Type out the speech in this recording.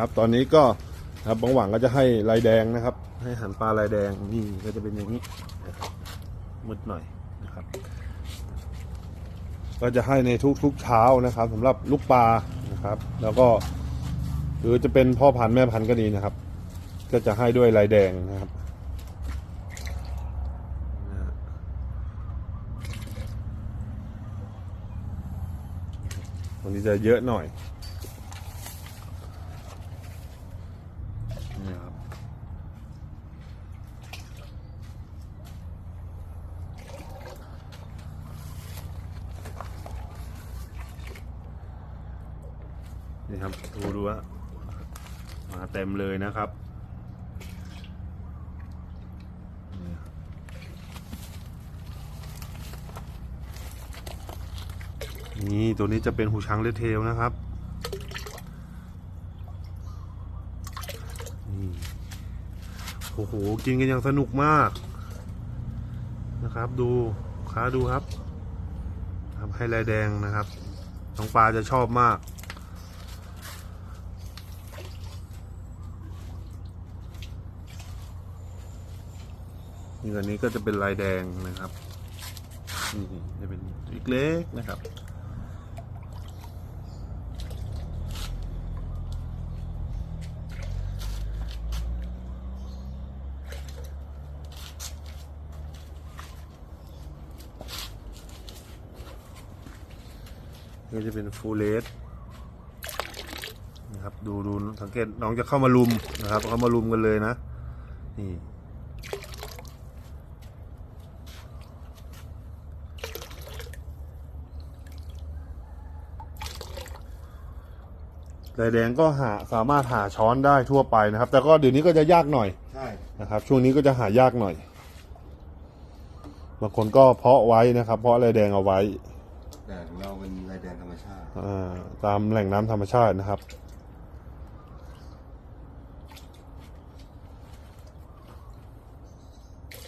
นะครับ ตอนนี้ก็ครับบางหวังก็จะให้ลายแดงนะครับ ให้หันปลาลายแดงนี่ก็จะเป็นอย่างนี้นะครับมืดหน่อยนะครับ ก็จะให้ในทุกๆเช้านะครับสำหรับลูกปลานะครับ แล้วก็หรือจะเป็นพ่อพันธุ์แม่พันธุ์ก็ดีนะครับ ก็จะให้ด้วยลายแดงนะครับวันนี้จะเยอะหน่อย นี่ครับนี่ครับดูดูว่ามาเต็มเลยนะครับนี่ตัวนี้จะเป็นหูช้างเลเทลนะครับนี่โอ้โห กินกันอย่างสนุกมาก นะครับ ดูค้าดูครับทำให้ลายแดงนะครับ น้องปลาจะชอบมาก นี่อันนี้ก็จะเป็นลายแดงนะครับ นี่จะเป็นอีกเล็กนะครับ นี่จะเป็นฟูลเลสนะครับดูดูสังเกตน้องจะเข้ามาลุมนะครับเข้ามาลุมกันเลยนะนี่ลายแดงก็หาสามารถหาช้อนได้ทั่วไปนะครับ แต่ก็เดี๋ยวนี้ก็จะยากหน่อยใช่นะครับช่วงนี้ก็จะหายากหน่อยบางคนก็เพาะไว้นะครับ เพาะลายแดงเอาไว้ แดนธรรมชาติตามแหล่งน้ำธรรมชาตินะครับ